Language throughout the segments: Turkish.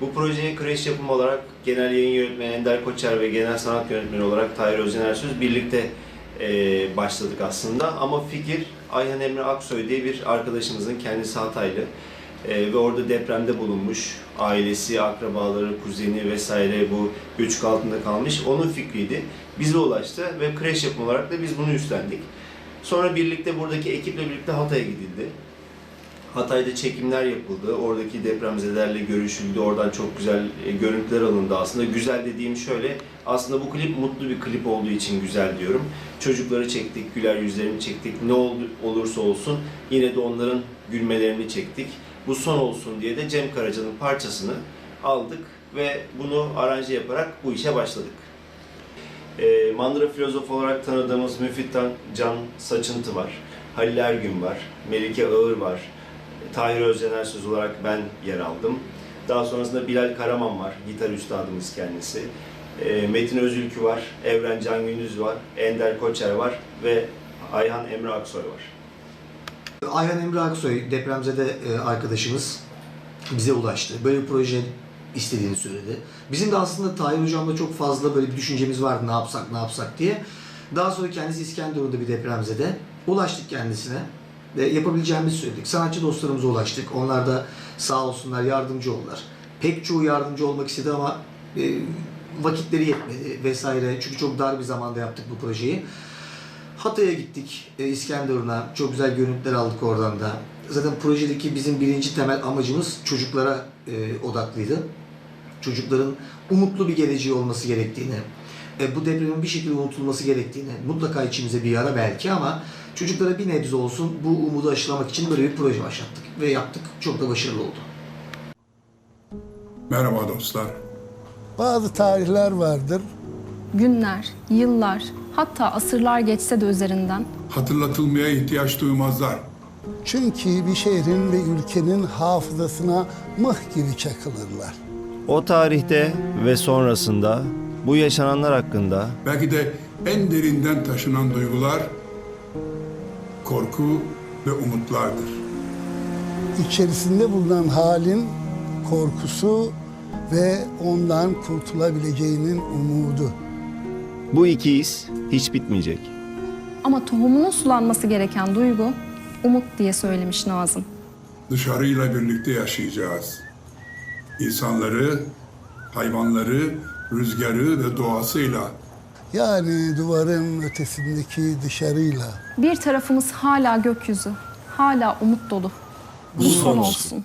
Bu projeye kreş yapım olarak genel yayın yönetmeni Ender Koçer ve genel sanat yönetmeni olarak Tahir Ersöz birlikte e, başladık aslında. Ama fikir Ayhan Emre Aksoy diye bir arkadaşımızın kendisi Hataylı e, ve orada depremde bulunmuş. Ailesi, akrabaları, kuzeni vesaire bu göçük altında kalmış. Onun fikriydi. Bize ulaştı ve kreş yapım olarak da biz bunu üstlendik. Sonra birlikte buradaki ekiple birlikte Hatay'a gidildi. Hatay'da çekimler yapıldı. Oradaki depremzedelerle görüşüldü. Oradan çok güzel e, görüntüler alındı aslında. Güzel dediğim şöyle, aslında bu klip mutlu bir klip olduğu için güzel diyorum. Çocukları çektik, güler yüzlerini çektik. Ne olursa olsun yine de onların gülmelerini çektik. Bu son olsun diye de Cem Karaca'nın parçasını aldık ve bunu aranje yaparak bu işe başladık. E, Mandıra filozof olarak tanıdığımız Müfit Can Saçıntı var. Halil Ergün var. Melike Ağır var. Tahir Özcener söz olarak ben yer aldım. Daha sonrasında Bilal Karaman var. Gitar üstadımız kendisi. E, Metin Özülkü var. Evren Can Gündüz var. Ender Koçer var. Ve Ayhan Emre Aksoy var. Ayhan Emre Aksoy depremzede e, arkadaşımız bize ulaştı. Böyle bir proje istediğini söyledi. Bizim de aslında Tahir Hocam'la çok fazla böyle bir düşüncemiz vardı ne yapsak ne yapsak diye. Daha sonra kendisi İskenderun'da bir depremzede. Ulaştık kendisine yapabileceğimizi söyledik. Sanatçı dostlarımıza ulaştık. Onlar da sağ olsunlar yardımcı oldular. Pek çoğu yardımcı olmak istedi ama e, vakitleri yetmedi vesaire. Çünkü çok dar bir zamanda yaptık bu projeyi. Hatay'a gittik, e, İskenderun'a. Çok güzel görüntüler aldık oradan da. Zaten projedeki bizim birinci temel amacımız çocuklara e, odaklıydı. Çocukların umutlu bir geleceği olması gerektiğini, e, bu depremin bir şekilde unutulması gerektiğini, mutlaka içimize bir yara belki ama çocuklara bir nebze olsun bu umudu aşılamak için böyle bir proje başlattık ve yaptık. Çok da başarılı oldu. Merhaba dostlar. Bazı tarihler vardır. Günler, yıllar, hatta asırlar geçse de üzerinden Hatırlatılmaya ihtiyaç duymazlar. Çünkü bir şehrin ve ülkenin hafızasına mıh gibi çakılırlar. O tarihte ve sonrasında bu yaşananlar hakkında Belki de en derinden taşınan duygular korku ve umutlardır. İçerisinde bulunan halin korkusu ve ondan kurtulabileceğinin umudu. bu iki his hiç bitmeyecek. ama tohumunun sulanması gereken duygu umut diye söylemiş Nazım. Dışarıyla birlikte yaşayacağız. İnsanları, hayvanları, rüzgarı ve doğasıyla Yani duvarın ötesindeki dışarıyla. Bir tarafımız hala gökyüzü, hala umut dolu. Bu son olsun. Bugün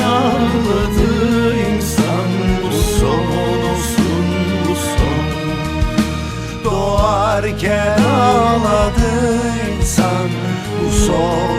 Doğarken